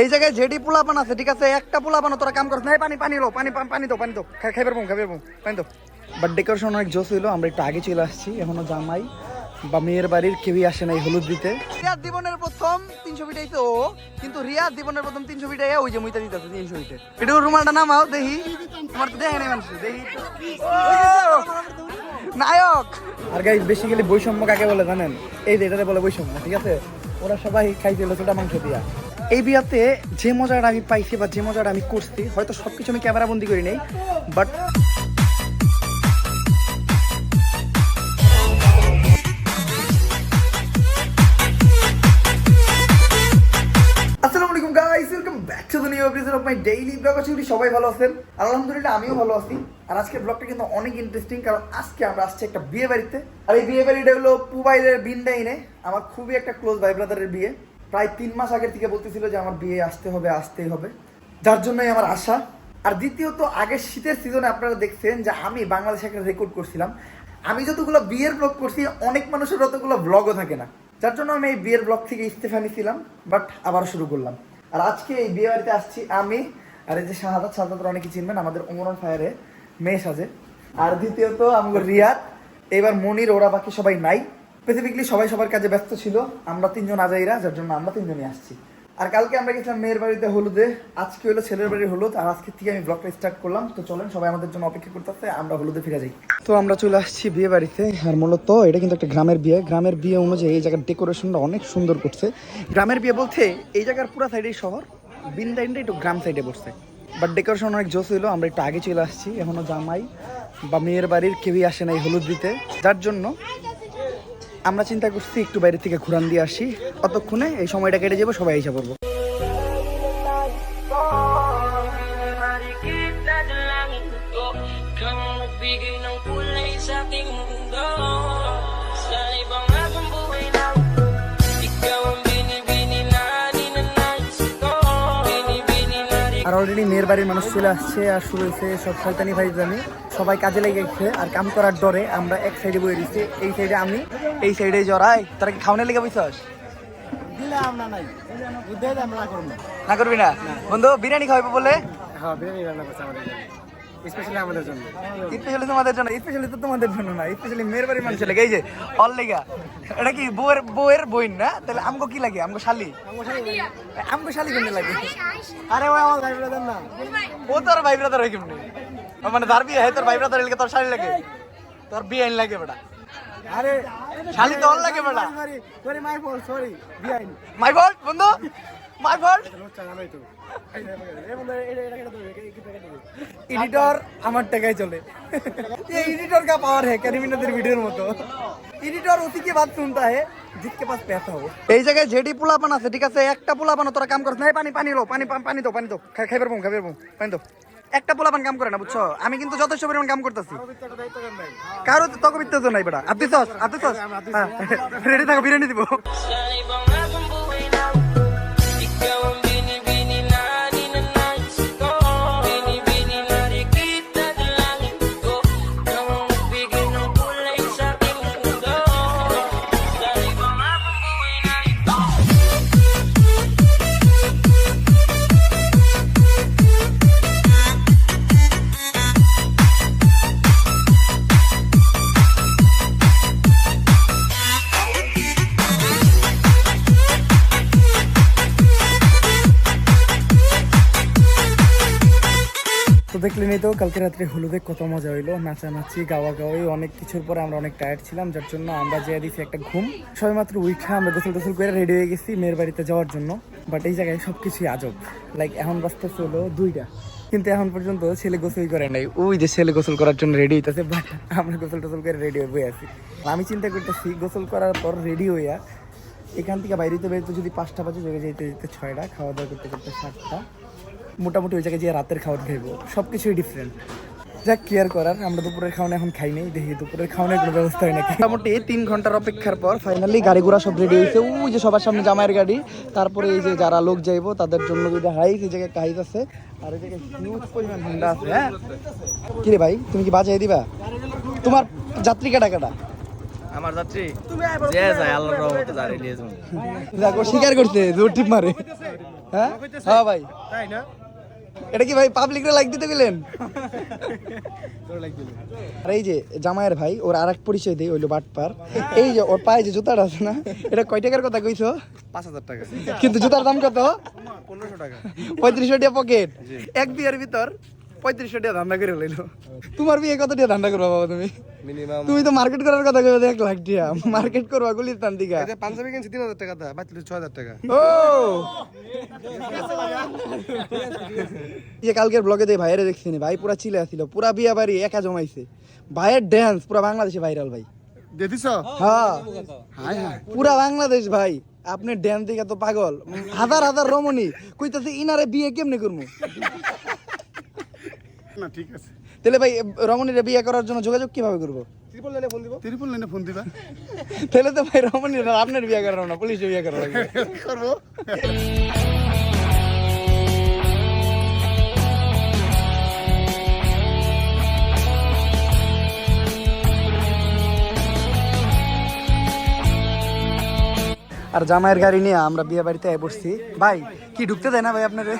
এই জায়গায় যেটি পোলাপান আছে ঠিক আছে? একটা পোলাপান তোরা কাম করছ না। এই পানি পানি লো পানি পানি তো পানি তো খাই খাইবার পাবো খাইবার পাবো পানি তো বাট ডেকোরেশন অনেক জোস হইল আমরা একটু আগে চলে আসছি এখনও জামাই। বা মেয়ের বাড়ির কেউই আসে নাই হলুদ দিতে। রিয়াদ জীবনের প্রথম তিনশো ফিটাই তো কিন্তু রিয়াদ জীবনের প্রথম তিনশো ফিটাই ওই যে মুইতা দিতেছে তিনশো ফিটে। এটা রুমালটা নামাও দেখি। তোমার তো দেখে নাই মানুষ দেখি! নায়ক। আর গাইজ বেসিক্যালি বৈষম্য কাকে বলে জানেন? এই যে এটাতে বলে বৈষম্য ঠিক আছে? ওরা সবাই খাইছিল ছোটা মাংস দিয়া। এই বিয়াতে যে মজাটা আমি পাইছি বা যে মজাটা আমি করছি, হয়তো সবকিছু আমি ক্যামেরা বন্দি করি নাই বাট ডেইলি ব্লগ সবাই ভালো আছেন। আলহামদুলিল্লাহ, আমিও ভালো আছি। আর ব্লগটা কিন্তু অনেক ইন্টারেস্টিং কারণ আজকে আমরা আসছি একটা বিয়ে বাড়িতে। আর এই বিয়ে বাড়িটা হলো পুবাইলের আমার খুবই একটা ক্লোজ ভাই ব্রাদারের বিয়ে। প্রায় তিন মাস আগের থেকে বলতেছিল যে আমার বিয়ে আসতে হবে, আসতেই হবে। যার জন্যই আমার আশা। আর দ্বিতীয়ত, আগের শীতের সিজনে আপনারা দেখছেন যে আমি বাংলাদেশে একটা রেকর্ড করছিলাম। আমি যতগুলো বিয়ের ব্লগ করছি, অনেক মানুষের ততগুলো ব্লগও থাকে না। যার জন্য আমি এই বিয়ের ব্লগ থেকে ইস্তেফা নিছিলাম বাট আবার শুরু করলাম। আর আজকে এই বিয়ে বাড়িতে আসছি আমি আর এই যে শাহাদাত শাহাদাত অনেকে চিনবেন, আমাদের অমরন ফায়ারে মেয়ে সাজে। আর দ্বিতীয়ত আমাদের রিয়াদ, এবার মনির, ওরা বাকি সবাই নাই। স্পেসিফিকলি সবাই সবার কাজে ব্যস্ত ছিল, আমরা তিনজন আজাইরা, যার জন্য আমরা তিনজনই আসছি। আর কালকে আমরা গেছিলাম মেয়ের বাড়িতে হলুদে, আজকে হলো ছেলের বাড়ির হলুদ, আর আজকে থেকে আমি ব্লগটা স্টার্ট করলাম। তো চলেন, সবাই আমাদের জন্য অপেক্ষা করতেছে, আমরা হলুদে ফিরে যাই। তো আমরা চলে আসছি বিয়ে বাড়িতে, আর মূলত এটা কিন্তু একটা গ্রামের বিয়ে। গ্রামের বিয়ে অনুযায়ী এই জায়গার ডেকোরেশনটা অনেক সুন্দর করছে। গ্রামের বিয়ে বলতে এই জায়গার পুরো সাইডেই শহর, বিন্দাইনটা একটু গ্রাম সাইডে পড়ছে। বাট ডেকোরেশন অনেক জোস হইল, আমরা একটু আগে চলে আসছি, এখনও জামাই বা মেয়ের বাড়ির কেউই আসে না এই হলুদ দিতে। যার জন্য আমরা চিন্তা করছি একটু বাইরে থেকে ঘুরান দিয়ে আসি। অতক্ষণে এই সময়টা কেটে যাব, সবাই এসে পড়ব। আর অলরেডি মেয়ের বাড়ির মানুষ চলে আসছে আর শুরু হয়েছে সব শয়তানি ভাই জানি সবাই কাজে লেগে গেছে আর কাম করার ডরে আমরা এক সাইডে বয়ে দিচ্ছি এই সাইডে আমি এই সাইডে জড়াই তারা কি খাওয়ানে লেগে দিলাম না করব না? বন্ধু বিরিয়ানি খাওয়াবো বলে? হ্যাঁ বিরিয়ানি রান্না করছে আমাদের স্পেশালি আমাদের জন্য। স্পেশালি তোমাদের জন্য স্পেশালি তো তোমাদের জন্য না স্পেশালি মেয়ের বাড়ির মানুষের লেগে। এই যে অল লেগা। এটা কি বউয়ের বউয়ের বইন না? তাহলে আমগো কি লাগে? আমগো শালি? আমগো শালি কেমনে লাগে? আরে ওই আমার ভাই ব্রাদার না। ও তোর ভাই ব্রাদার হয় কেমনে? মানে তার বিয়ে হয় তোর ভাই ব্রাদার এলাকা তোর শালি লাগে। তোর বিয়ে আইন লাগে বেটা। আরে শালি দল লাগে সরি মাই সরি বিআইন মাই বন্ধু? মাই এডিটর আমার টাকায় চলে। এই এডিটর का पावर है कैरिमिनदर ভিডিওর মতো? এডিটর অতি কি শুনতা है जिसके पास এই জায়গায় যেডি পোলা আছে ঠিক আছে একটা পোলা বানো তোরা কাম করছ না। পানি পানি লো পানি পানি দাও পানি দাও খাইবার বম খাইবার বম পানি দাও একটা পোলা পোলাপান কাম করে না, বুঝছ? আমি কিন্তু যথেষ্ট পরিমাণ কাম করতেছি। কারও তক বিত্ত নাই বেটা। আপনি সস আপনি সস। রেডি থাকো, বিরিয়ানি দিব। তো কালকে রাত্রে হলুদে কত মজা হইল, নাচানাচি গাওয়া গাওয়াই অনেক কিছুর পরে আমরা অনেক টায়ার্ড ছিলাম, যার জন্য আমরা যেয়ে দিছি একটা ঘুম। সবাই মাত্র আমরা গোসল টোসল করে রেডি হয়ে গেছি মেয়ের বাড়িতে যাওয়ার জন্য বাট এই জায়গায় সব কিছুই আজব। লাইক এখন বাজতে হলো দুইটা। কিন্তু এখন পর্যন্ত ছেলে গোসল করে নাই। ওই যে ছেলে গোসল করার জন্য রেডি হইতেছে বাট আমরা গোসল টোসল করে রেডি হয়ে আছি। আমি চিন্তা করতেছি, গোসল করার পর রেডি হইয়া এখান থেকে বাইরে তো বেরোতে যদি পাঁচটা বাজে বেড়ে যেতে যেতে ছয়টা খাওয়া দাওয়া করতে করতে সাতটা। মোটামুটি ওই জায়গায় যে রাতের খাবার খাইবো। সব কিছুই ডিফারেন্ট যাক কেয়ার করার? আমরা দুপুরের খাওয়ানো এখন খাই নাই। দেখি দুপুরের খাওয়ানোর কোনো ব্যবস্থা হয় নাকি? মোটামুটি তিন ঘণ্টার অপেক্ষার পর ফাইনালি গাড়ি ঘোড়া সব রেডি হয়েছে। ওই যে সবার সামনে জামাইয়ের গাড়ি। তারপরে এই যে যারা লোক যাইবো তাদের জন্য দুইটা হাইস এই জায়গায় একটা হাইস আছে। আর এই জায়গায় হিউজ পরিমাণ হুন্ডা আছে হ্যাঁ? কি রে ভাই তুমি কি বাজাই দিবা? তোমার যাত্রী কাটা কাটা আমার যাত্রী? যে যায় আল্লাহর রহমতে দাঁড়িয়ে নিয়ে যাব। দেখো স্বীকার করছে জোর টিপ মারে। হ্যাঁ? হ্যাঁ ভাই। তাই না? এটা কি ভাই পাবলিকরা লাইক দিতে গেলেন আর এই যে জামাইয়ের ভাই ওর আর এক পরিচয় দেই হইল বাটপার। এই যে ওর পায়ে যে জুতাটা আছে না এটা কয় টাকার কথা কইছো? পাঁচ হাজার টাকা। কিন্তু জুতার দাম কত? পনেরোশো টাকা। পঁয়ত্রিশশো টাকা পকেট এক বিয়ের ভিতর পঁয়ত্রিশশো টাকা ধান্দা করে লইলো। তোমার বিয়ে কত টাকা ধান্দা করবা বাবা তুমি? মিনিমাম তুমি তো মার্কেট করার কথা কইবে এক লাখ টাকা। মার্কেট করবা গুলির তান দিকা এই পাঞ্জাবি কিনছি তিন হাজার টাকা দা বাতিল ছয় হাজার টাকা। ও! এই কালকের ব্লগে দিয়ে ভাইয়ের দেখছি নি, ভাই পুরা চিলে আসছিল পুরা বিয়া বাড়ি একা জমাইছে। ভাইয়ের ড্যান্স পুরা বাংলাদেশে ভাইরাল ভাই। দিয়ে দিছ হ্যাঁ হাই পুরা বাংলাদেশ ভাই। আপনি ড্যান্স দিকে তো পাগল। হাজার হাজার রমণী কইতাছে ইনারে বিয়ে কেমনে করব না ঠিক আছে। তাহলে ভাই রমণীরে বিয়ে করার জন্য যোগাযোগ কীভাবে করব? ত্রিপল লাইনে ফোন দিব। ত্রিপল লাইনে ফোন দিবা। তাহলে তো ভাই রমণীর আপনার বিয়ে করানো না পুলিশে বিয়ে করা লাগবে। করব। আর জামাইয়ের গাড়ি নিয়ে আমরা বিয়ে বাড়িতে বসছি। ভাই কি ঢুকতে দেয় না ভাই আপনারে?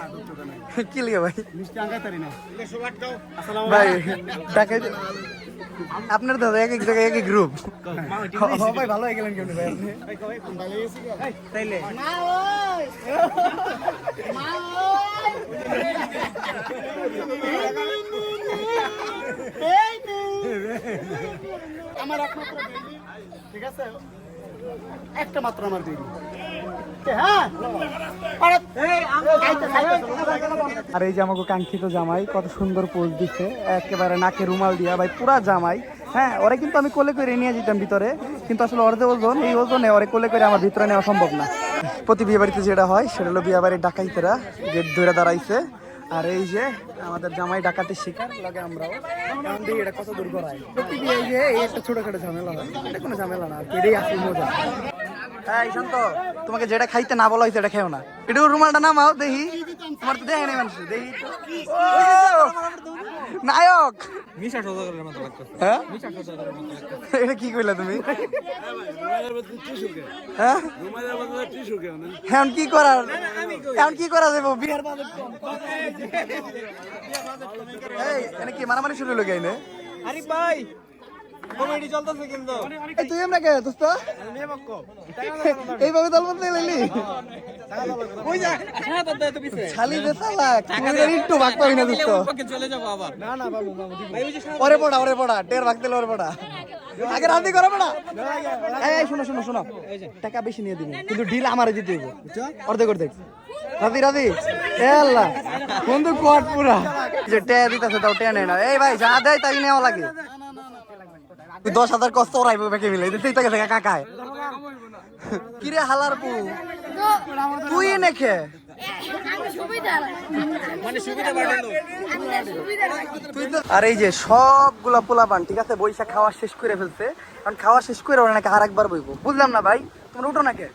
কি লিগে ভাই? মিষ্টি আঙ্গাই তারি না। ভাই টাকা আপনার দাদা এক এক জায়গায় এক এক গ্রুপ ভাই ভালো হয়ে গেলেন কেমনি ভাই আপনি? তাইলে। আমার একমাত্র ঠিক আছে? একটা মাত্র আমার বেবি হ্যাঁ আর, এই যে আমাকে কাঙ্ক্ষিত জামাই, কত সুন্দর পোজ দিচ্ছে একেবারে নাকে রুমাল দিয়া, ভাই, পুরা জামাই। হ্যাঁ ওরা কিন্তু আমি কোলে করে নিয়ে যেতাম ভিতরে, কিন্তু আসলে ওর যে ওজন, এই ওজনে ওরে কোলে করে আমার ভিতরে নেওয়া সম্ভব না। প্রতি বিয়ে বাড়িতে যেটা হয়, সেটা হলো বিয়ে বাড়ির ডাকাইতেরা গেট ধরে দাঁড়াইছে। আর এই যে আমাদের জামাই ডাকাতের শিকার, লাগে দেখি এটা কত দূর এই একটা ঝামেলা হয়। এটা কোনো ঝামেলা না মজা। হ্যাঁ শান্ত। তোমাকে যেটা খাইতে না বলা হয়েছে এটা খেও না। একটু রুমালটা নামাও দেখি। তোমার তো দেখে নেই মানুষ দেখি। নায়ক! হ্যাঁ? এটা কি কইলা তুমি? হ্যাঁ? এখন কি করার? এখন কি করা যাব বিহার এই এনে কি মারামারি শুরু হলো গাইনে আরে ভাই কমেডি চলতেছে কিন্তু। এই তুই এমন কে দোস্ত? এইভাবে দল ওই যা। হ্যাঁ তো পিছে। খালি দে তুই একটু ভাগ পাবি না দোস্ত। ওকে চলে যাব আবার। না না বাবু বাবু ওরে পড়া ওরে পড়া টের ভাগ দিলে ওরে পড়া। আগে রাজি করো পড়া। এই শোনো শোনো শোনো। টাকা বেশি নিয়ে দিবি কিন্তু ডিল আমারে দিতে হইব। অর্ধেক অর্ধেক। রাজি রাজি এ আল্লাহ বন্ধু কোয়াট পুরা। যে টে দিতেছে তাও টে নেই না। এই ভাই যা দেয় তাই নেওয়া লাগে। দশ হাজার কষ্ট ওরাইব বেঁকে মিলে? তুই তো গেছে কাকায়। কিরে হালার পু তুই মানে বাড়ানো তুই তো আর এই যে সবগুলা পোলাপান ঠিক আছে? বৈশাখ খাওয়া শেষ করে ফেলছে। কারণ খাওয়া শেষ করে ওরা নাকি আর একবার বইবো। বুঝলাম না ভাই। তোমরা উঠো নাকি?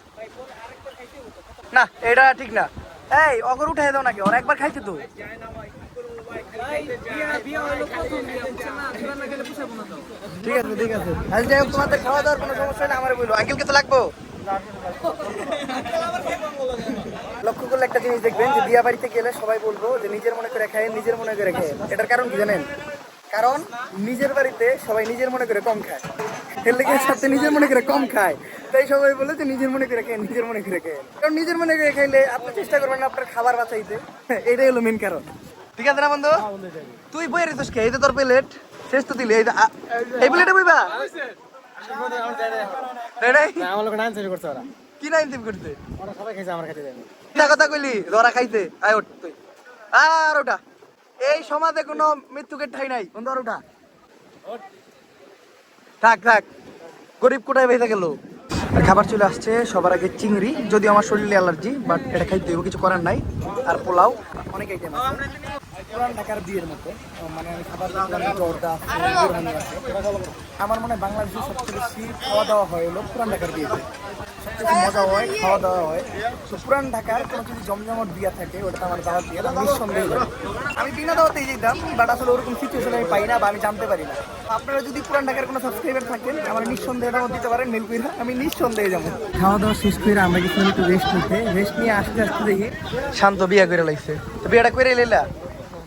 না এটা ঠিক না। এই অগর উঠাই দাও নাকি? ওরা একবার খাইছে তো। ঠিক আছে ঠিক আছে। আজ যাই হোক তোমাদের খাওয়া দাওয়ার কোনো সমস্যা নেই আমার বলব আঙ্কেলকে তো লাগবো। লক্ষ্য করলে একটা জিনিস দেখবেন যে বিয়া বাড়িতে গেলে সবাই বলব যে নিজের মনে করে খায় নিজের মনে করে খায় এটার কারণ কি জানেন? কারণ নিজের বাড়িতে সবাই নিজের মনে করে কম খায়। এর লেগে সাথে নিজের মনে করে কম খায়। তাই সবাই বলে যে নিজের মনে করে খেয়ে নিজের মনে করে খায় কারণ নিজের মনে করে খাইলে আপনি চেষ্টা করবেন না আপনার খাবার বাঁচাইতে। এটাই হলো মেন কারণ। ঠিক আছে না বন্ধু? তুই বই রে তোকে এই তো তোর প্লেট। শেষ তো দিলি এই বইবা? আমার লোক নাইন করছে ওরা। কি না ইনতিম করতে ওরা সবাই খাইছে আমার কাছে দেয় কথা কইলি ধরা খাইতে আয় ওঠ তুই। আর ওটা এই সমাজে কোনো মৃত্যুকে ঠাই নাই। বন্ধু আর থাক থাক। গরিব কোটায় বেঁচে গেল। আর খাবার চলে আসছে সবার আগে চিংড়ি। যদি আমার শরীরে অ্যালার্জি বাট এটা খাইতে কিছু করার নাই। আর পোলাও। অনেক আইটেম আছে। পুরান ঢাকার বিয়ের মতো। মানে। আমার মনে হয় বাংলাদেশে সবচেয়ে বেশি খাওয়া দাওয়া হয় হলো পুরান ঢাকার বিয়েতে। সবচেয়ে মজা হয় খাওয়া দাওয়া হয়। তো পুরান ঢাকার কোনো যদি জমজমট বিয়া থাকে ওটা আমার দাওয়াত আমি নিঃসন্দেহে। আমি বিনা দাওয়াতেই যেতাম বাট আসলে ওরকম সিচুয়েশন আমি পাই না বা আমি জানতে পারি না। আপনারা যদি পুরান ঢাকার কোনো সাবস্ক্রাইবার থাকেন, আমার নিঃসন্দেহে দাওয়াত দিতে পারেন মেল করে আমি নিঃসন্দেহে যাব। খাওয়া দাওয়া শেষ করে আমরা কিছু একটু রেস্ট নিতে। রেস্ট নিয়ে আসতে আসতে দেখি, শান্ত বিয়া করে লাগছে তো বিয়াটা করে লইলা?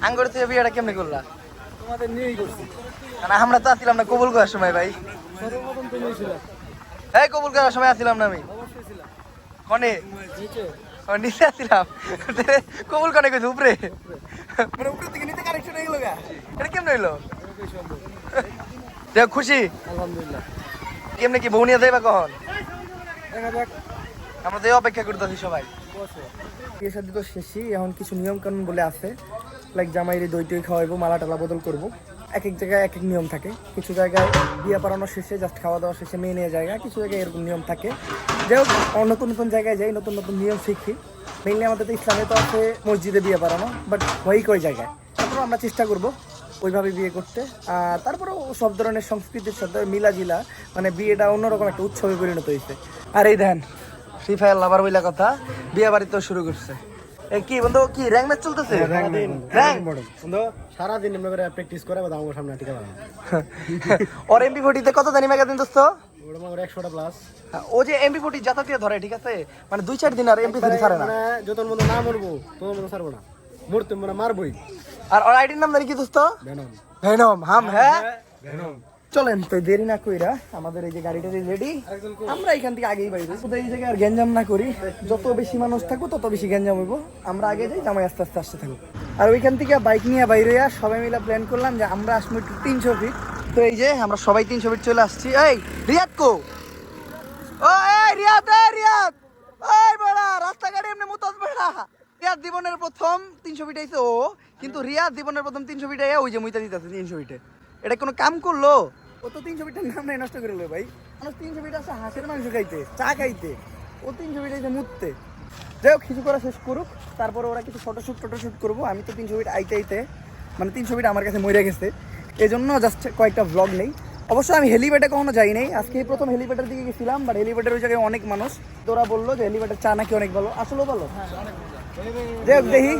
আঙ্গর থেকে বিয়াটা কেমনি করলা? তোমাদের নিয়েই করছি। না আমরা তো আসছিলাম না কবুল করার সময় ভাই। এই কবুল করার সময় আসছিলাম না আমি। কনে নিচে? আসছিলাম কবুল কনে কইছে উপরে? মানে উপরে থেকে নিচে কানেকশন হয়ে গেল গা। এটা কেমনে হইল? দেখ খুশি? আলহামদুলিল্লাহ। কেমনে কি বউনিয়া যাইবা কখন? দেখা যাক। আমরা তো অপেক্ষা করতেছি সবাই। বিয়ে শাদি তো শেষই, এখন কিছু নিয়ম কানুন বলে আছে। লাইক জামাইরে দই টই খাওয়াইবো, মালা টালা বদল করব। এক এক জায়গায় এক এক নিয়ম থাকে। কিছু জায়গায় বিয়ে পড়ানো শেষে জাস্ট খাওয়া দাওয়া শেষে মেয়ে নিয়ে জায়গা, কিছু জায়গায় এরকম নিয়ম থাকে। যাই হোক নতুন নতুন জায়গায় যাই, নতুন নতুন নিয়ম শিখি। মেইনলি আমাদের তো ইসলামে তো আছে মসজিদে বিয়ে পড়ানো বাট হয়ই কই জায়গায়? তারপরে আমরা চেষ্টা করব ওইভাবে বিয়ে করতে। আর তারপরেও সব ধরনের সংস্কৃতির সাথে মিলাজিলা মানে বিয়েটা অন্যরকম একটা উৎসবে পরিণত হয়েছে আর এই দেন ফ্রি ফায়ার লাভার বইলা কথা বিয়ে বাড়িতেও শুরু করছে। এ কি বন্ধু কি র্যাঙ্ক ম্যাচ চলতেছে? র্যাঙ্ক বন্ধু সারাদিন এমনি করে প্র্যাকটিস করে আবার আমার সামনে টিকা বানাবো ওর এমবি ফোর্টিতে কত জানি মেগা দিন দোস্ত আমার প্লাস ও যে এমবি ফোর্টি জাতীয় ধরে ঠিক আছে? মানে দুই চার দিন আর এমপি ফোর্টি ছাড়ে না। মানে যত মতো না মরবো তোমার মতো ছাড়বো না। মরতে মানে মারবই। আর ওর আইডির নাম জানি কি দোস্ত? ভেনম ভেনম হাম হ্যাঁ? ভেনম চলেন, তো দেরি না কইরা আমাদের এই যে গাড়িটা রেডি আমরা এখান থেকে আগেই বাইরে। শুধু এই জায়গায় আর গ্যাঞ্জাম না করি। যত বেশি মানুষ থাকব, তত বেশি গ্যাঞ্জাম হইব। আমরা আগে যাই, জামাই আস্তে আস্তে আসতে থাকব আর ওইখান থেকে বাইক নিয়ে বাইরে সবাই মিলে প্ল্যান করলাম যে আমরা আসব একটু তিনশো ফিট তো এই যে আমরা সবাই তিনশো ফিট চলে আসছি। এই, রিয়াদ কো? ও রিয়াদ, এই রিয়াদ! এই, বড়া, রাস্তাঘাটে এমনি মুতাজ রিয়াদ জীবনের প্রথম তিনশো ফিট আইছে ও, কিন্তু রিয়াদ জীবনের প্রথম তিনশো ফিট ওই যে মুইতা দিতেছে তিনশো ফিটে এটা কোনো কাম করল? ও তো তিনশো ফিটের নাম নাই, নষ্ট করে ভাই। মানুষ তিনশো ফিট আছে, হাঁসের মাংস খাইতে, চা খাইতে। ও ফিট আইতে মুততে। যাই হোক কিছু করা শেষ করুক, তারপরে ওরা কিছু ফটোশ্যুট ফটোশ্যুট করব। আমি তো তিনশো ফিট আইতে আইতে মানে তিনশো ফিট আমার কাছে মরে গেছে। এই জন্য জাস্ট কয়েকটা ব্লগ নেই। অবশ্যই আমি হেলিপ্যাডে কখনো যাই নাই। আজকে এই প্রথম হেলিপ্যাডের দিকে গেছিলাম বাট হেলিপ্যাডের ওই জায়গায় অনেক মানুষ। তোরা বলল যে হেলিপ্যাডের চা নাকি অনেক ভালো। আসলেও ভালো। যাই হোক, দেখি।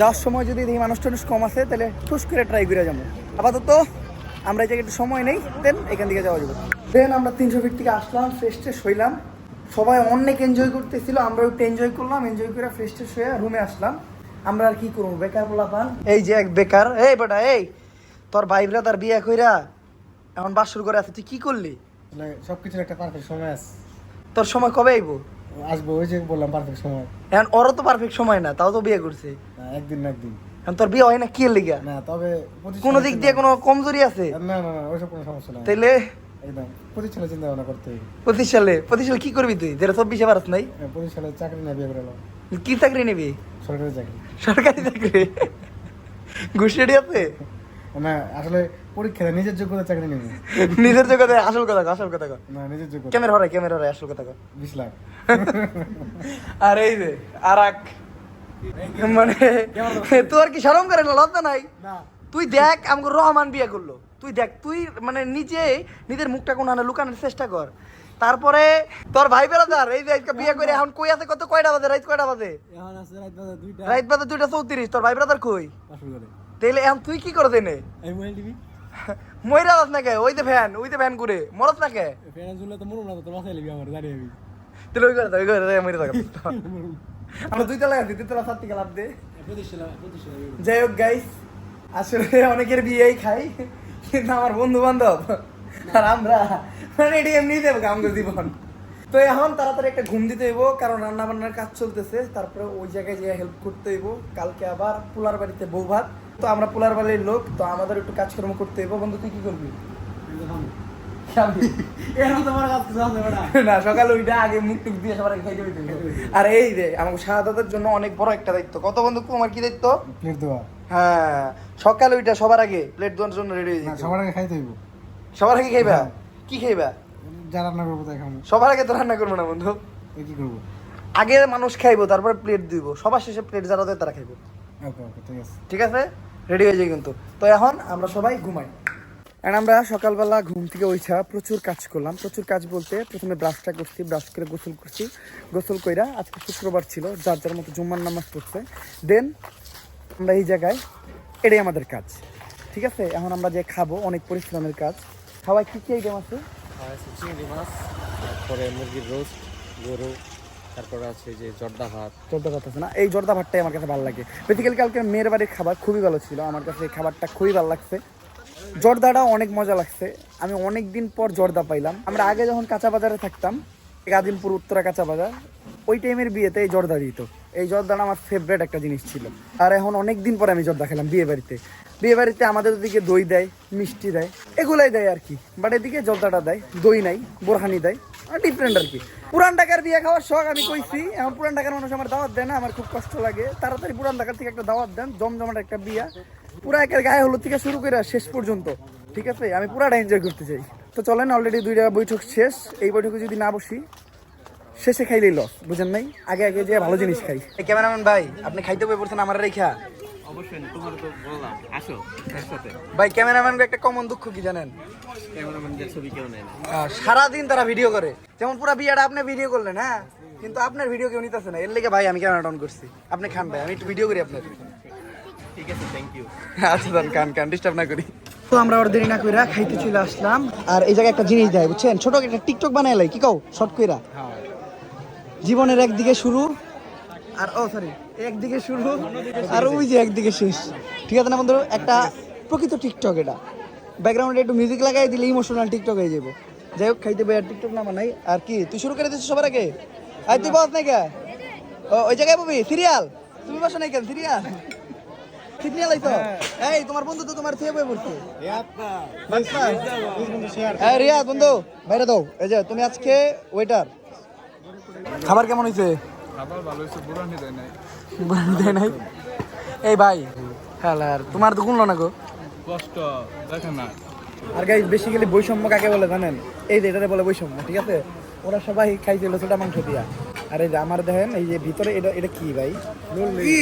যাওয়ার সময় যদি দেখি মানুষ টানুষ কম আছে, তাহলে ঠুস করে ট্রাই করে যাব। আপাতত আমরা এই জায়গায় একটু সময় নেই দেন এখান থেকে যাওয়া যাবে। দেন আমরা তিনশো ফিট থেকে আসলাম ফ্রেশ ট্রেশ হইলাম। সবাই অনেক এনজয় করতেছিল আমরা একটু এনজয় করলাম এনজয় করে ফ্রেশ ট্রেশ হয়ে রুমে আসলাম। আমরা আর কি করব? বেকার পোলা পান এই যে এক বেকার এই বেটা এই তোর ভাই তার বিয়ে কইরা এখন বাসর করে আছে তুই কি করলি? মানে সব কিছুর একটা পারফেক্ট সময় আছে। তোর সময় কবে আইবো? আসব ওই যে বললাম পারফেক্ট সময়। এখন ওরও তো পারফেক্ট সময় না তাও তো বিয়ে করছে। একদিন না একদিন। তোর বিয়ে হয় না কি লিগা? না তবে কোনো দিক দিয়ে কোনো কমজোরি আছে? না না না ওইসব কোনো সমস্যা নাই। তাইলে? একদম পঁচিশ সালে চিন্তা ভাবনা করতে হবে। পঁচিশ সালে? পঁচিশ সালে কি করবি তুই? যেটা চব্বিশে পারস নাই। পঁচিশ সালে চাকরি না বিয়ে করে কি চাকরি নিবি? সরকারি চাকরি। সরকারি চাকরি? ঘুষ আছে? না আসলে পরীক্ষা নিজের যোগ্যতা চাকরি নেবে। নিজের জগতে আসল কথা আসল কথা না নিজের যোগ্যতা। ক্যামেরা হরাই ক্যামেরা হরাই আসল কথা কর বিশ লাখ। আর এই যে আর এক মানে তোর কি শরম করে না? লজ্জা নাই? তুই দেখ আমাকে রহমান বিয়ে করল। তুই দেখ তুই মানে নিজে নিজের মুখটা কোন লুকানোর চেষ্টা কর। তারপরে তোর ভাই বেড়াদার এই যে আজকে বিয়ে করে এখন কই আছে? কত কয়টা বাজে? রাত কয়টা বাজে? এখন আছে রাত বাজে দুইটা। রাত বাজে দুইটা চৌত্রিশ। তোর ভাই বেড়াদার কই? করে এখন তুই কি করে দেনে এই মোবাইল টিভি? ময়রা যাস না কে? ওই যে ফ্যান ওই যে ফ্যান ঘুরে। মরস না কে? ফেরান জুলে তো মরুম না তোর আমার দাঁড়িয়ে তাহলে ওই করে ওই করে দে, মরে থাক। আমরা দুই তলা আছি দুই সাত থেকে লাভ দে যাই হোক গাইস আসলে অনেকের বিয়েই খাই কিন্তু আমার বন্ধু বান্ধব আর আমরা মানে এটি এমনি দেবো আমাদের জীবন। তো এখন তাড়াতাড়ি একটা ঘুম দিতে হইব কারণ রান্না বান্নার কাজ চলতেছে তারপরে ওই জায়গায় যেয়ে হেল্প করতে হইব। কালকে আবার পোলার বাড়িতে বউ ভাত তো আমরা পোলার বাড়ির লোক তো আমাদের একটু কাজকর্ম করতে হইব। বন্ধু তুই কি করবি খাবি? এরকম তোমার কাজ কিছু আছে বেটা না। সকালে ওইটা আগে মুখ টুক দিয়ে সবার আগে খাইতে হইতে আর এই রে আমাকে শাহাদাতের জন্য অনেক বড় একটা দায়িত্ব। কত বন্ধু তোমার কি দায়িত্ব? প্লেট দেওয়া। হ্যাঁ সকালে ওইটা সবার আগে প্লেট ধোয়ার জন্য রেডি হয়ে না সবার আগে খাইতে হইব। সবার আগে খাইবা? হ্যাঁ। কি খাইবা? যা রান্না করব তাই খাব। সবার আগে তো রান্না করব না বন্ধু। কি করব? আগে মানুষ খাইবো তারপরে প্লেট দিব। সবার শেষে প্লেট যারা দেয় তারা খাইবো। ওকে ওকে ঠিক আছে। ঠিক আছে? রেডি হয়ে যাই কিন্তু। তো এখন আমরা সবাই ঘুমাই। এন্ড আমরা সকালবেলা ঘুম থেকে ওইছা প্রচুর কাজ করলাম। প্রচুর কাজ বলতে প্রথমে ব্রাশটা করছি ব্রাশ করে গোসল করছি। গোসল কইরা আজকে শুক্রবার ছিল যার যার মতো জুম্মার নামাজ পড়ছে। দেন আমরা এই জায়গায় এটাই আমাদের কাজ। ঠিক আছে? এখন আমরা যে খাব অনেক পরিশ্রমের কাজ। খাওয়াই কী কী আইটেম আছে? আছে চিংড়ি মাছ তারপরে মুরগির রোস্ট গরু তারপরে আছে যে জর্দা ভাত। চোদ্দ ভাত আছে না? এই জর্দা ভাতটাই আমার কাছে ভালো লাগে। বেসিক্যালি কালকে মেয়ের বাড়ির খাবার খুবই ভালো ছিল। আমার কাছে এই খাবারটা খুবই ভালো লাগছে। জর্দাটাও অনেক মজা লাগছে। আমি অনেক দিন পর জর্দা পাইলাম। আমরা আগে যখন কাঁচা বাজারে থাকতাম গাজিমপুর উত্তরা কাঁচা বাজার, ওই টাইমের বিয়েতে এই জর্দা দিত। এই জর্দাটা আমার ফেভারিট একটা জিনিস ছিল। আর এখন অনেক দিন পরে আমি জর্দা খেলাম বিয়ে বাড়িতে। বিয়ে বাড়িতে আমাদের দিকে দই দেয়, মিষ্টি দেয়, এগুলাই দেয় আর কি। বাট এদিকে জর্দাটা দেয়, দই নাই, বোরহানি দেয় ডিফারেন্ট আর কি। পুরান টাকার বিয়ে খাওয়ার শখ আমি কইছি, এখন পুরান টাকার মানুষ আমার দাওয়াত দেয় না, আমার খুব কষ্ট লাগে। তাড়াতাড়ি পুরান টাকার থেকে একটা দাওয়াত দেন, জমজমাট একটা বিয়া। পুরা একের গায়ে হলুদ থেকে শুরু করে শেষ পর্যন্ত ঠিক আছে? আমি পুরাটা এনজয় করতে চাই। তো চলেন অলরেডি দুইটা বৈঠক শেষ। এই বৈঠকে যদি না বসি শেষে খাইলেই লস বুঝেন নাই? আগে আগে যে ভালো জিনিস খাই। ক্যামেরাম্যান ভাই আপনি খাইতে বই পড়ছেন আমার রেখা? অবশ্যই তোমার তো বললাম। আসো একসাথে। ভাই ক্যামেরাম্যানকে একটা কমন দুঃখ কি জানেন? ক্যামেরাম্যানদের ছবি কেউ নেয় না। সারাদিন তারা ভিডিও করে। যেমন পুরো বিয়েটা আপনি ভিডিও করলেন হ্যাঁ? কিন্তু আপনার ভিডিও কেউ নিতেছে না। এর লেগে ভাই আমি ক্যামেরা অন করছি। আপনি খান ভাই আমি একটু ভিডিও করি আপনার। ঠিক আছে থ্যাংক ইউ আচ্ছা দেন কান কান ডিস্টার্ব না করি। তো আমরা ওর দেরি না কইরা খাইতে চলে আসলাম। আর এই জায়গায় একটা জিনিস দেয় বুঝছেন? ছোট একটা টিকটক বানাইলাই কি কও? শর্ট কইরা। জীবনের একদিকে শুরু আর ও সরি একদিকে শুরু আর ওই যে একদিকে শেষ। ঠিক আছে না বন্ধু একটা প্রকৃত টিকটক এটা। ব্যাকগ্রাউন্ডে একটু মিউজিক লাগাই দিলে ইমোশনাল টিকটক হয়ে যাব। যাই হোক খাইতে বই আর টিকটক না বানাই। আর কি তুই শুরু করে দিচ্ছিস সবার আগে? আর তুই বস নাই কে ও ওই জায়গায় পাবি সিরিয়াল? তুমি বসো নাই কেন সিরিয়াল? সিরিয়াল আইতো এই তোমার বন্ধু তো তোমার থেকে বই পড়ছে। হ্যাঁ রিয়াজ বন্ধু বাইরে দাও। এই যে তুমি আজকে ওয়েটার খাবার কেমন হয়েছে? খাবার ভালো হয়েছে বুড়ানি দেয় নাই। দেয় নাই? এই ভাই আর তোমার তো গুনলো না গো। কষ্ট দেখে না। আর গাইজ বেসিক্যালি বৈষম্য কাকে বলে জানেন? এই যে এটাতে বলে বৈষম্য ঠিক আছে? ওরা সবাই খাইছিল সেটা মাংস দিয়া। আর এই যে আমার দেখেন এই যে ভিতরে এটা এটা কি ভাই? কি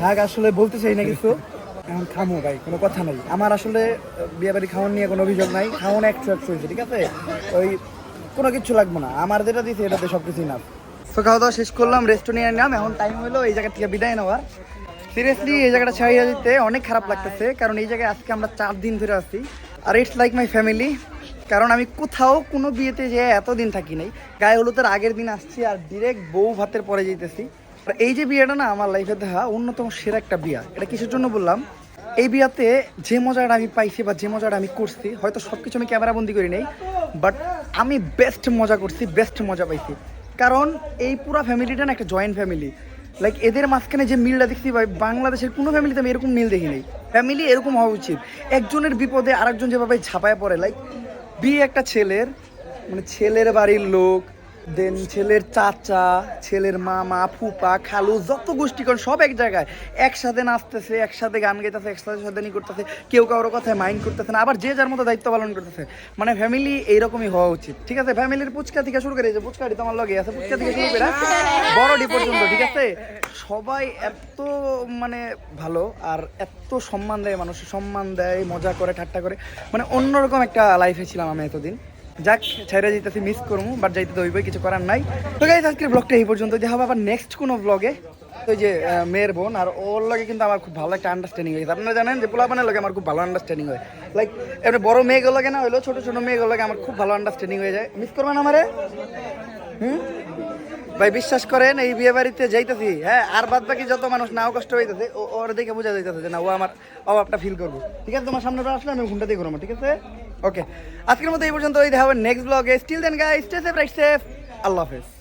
থাক, আসলে বলতে চাই না কিছু। এখন খামো ভাই, কোনো কথা নাই। আমার আসলে বিয়ে বাড়ি খাওয়ান নিয়ে কোনো অভিযোগ নাই। খাওয়ানো একশো একশো হয়েছে ঠিক আছে? ওই কোনো কিছু লাগবে না। আমার যেটা দিয়েছে এটাতে সব কিছুই না তো খাওয়া দাওয়া শেষ করলাম রেস্ট নিয়ে নিলাম। এখন টাইম হলো এই জায়গা থেকে বিদায় নেওয়ার। সিরিয়াসলি এই জায়গাটা ছাড়িয়ে দিতে অনেক খারাপ লাগতেছে, কারণ এই জায়গায় আজকে আমরা চার দিন ধরে আছি। আর ইটস লাইক মাই ফ্যামিলি কারণ আমি কোথাও কোনো বিয়েতে যে এতদিন থাকি নাই। গায়ে হলুদের আগের দিন আসছি আর ডিরেক্ট বউ ভাতের পরে যেতেছি এই যে বিয়েটা না আমার লাইফে দেখা, অন্যতম সেরা একটা বিয়া। এটা কিসের জন্য বললাম? এই বিয়াতে যে মজাটা আমি পাইছি বা যে মজাটা আমি করছি, হয়তো সব কিছু আমি ক্যামেরা বন্দি করি নাই বাট আমি বেস্ট মজা করছি বেস্ট মজা পাইছি। কারণ এই পুরো ফ্যামিলিটা না একটা জয়েন্ট ফ্যামিলি লাইক এদের মাঝখানে যে মিলটা দেখছি ভাই, বাংলাদেশের কোনো ফ্যামিলিতে আমি এরকম মিল দেখি ফ্যামিলি এরকম হওয়া উচিত। একজনের বিপদে আরেকজন যেভাবে ঝাঁপায় পড়ে লাইক বিয়ে একটা ছেলের মানে ছেলের বাড়ির লোক দেন ছেলের চাচা, ছেলের মামা, ফুপা, খালু, যত গোষ্ঠীকর সব এক জায়গায়। একসাথে নাচতেছে, একসাথে গান গাইতেছে, একসাথে সাথে করতেছে, কেউ কারোর কথায় মাইন্ড করতেছে না, আবার যে যার মতো দায়িত্ব পালন করতেছে। মানে ফ্যামিলি এইরকমই হওয়া উচিত, ঠিক আছে? ফ্যামিলির পুচকা থেকে শুরু করে যে পুচকাটি তোমার লগে আছে পুচকা থেকে শুরু করে বড়ডি পর্যন্ত, ঠিক আছে? সবাই এত মানে ভালো আর এত সম্মান দেয় মানুষের, সম্মান দেয়, মজা করে, ঠাট্টা করে। মানে অন্যরকম একটা লাইফে ছিলাম আমি এতদিন। যাক ছেড়ে যেতেছি মিস করব বাট যাইতে তো হইবই, কিছু করার নাই। তো গাইজ আজকের ব্লগটা এই পর্যন্ত। দেখা হবে আবার নেক্সট কোনো ব্লগে ওই যে মেয়ের বোন, আর ওর লগে কিন্তু আমার খুব ভালো একটা আন্ডারস্ট্যান্ডিং হয়েছে। আপনারা জানেন যে পোলাপানের লগে আমার খুব ভালো আন্ডারস্ট্যান্ডিং হয়। লাইক এমনি বড় মেয়েগুলো লগে না হইল ছোট ছোট মেয়েগুলো লগে আমার খুব ভালো আন্ডারস্ট্যান্ডিং হয়ে যায়। মিস করবেন আমারে? হুম? ভাই, বিশ্বাস করেন, এই বিয়ে বাড়িতে যাইতেছি হ্যাঁ আর বাদ বাকি যত মানুষ নাও কষ্ট হইতেছে ওর দেখে বোঝা যাইতেছে যে না, ও আমার অভাবটা ফিল করব। ঠিক আছে, তোমার সামনে আসলে আমি ঘুমটা দিয়ে ঘুরবো ঠিক আছে? ওকে আজকের মতো এই পর্যন্ত দেখা হবে নেক্সট ব্লগে still then guy stay safe right safe আল্লাহ হাফেজ।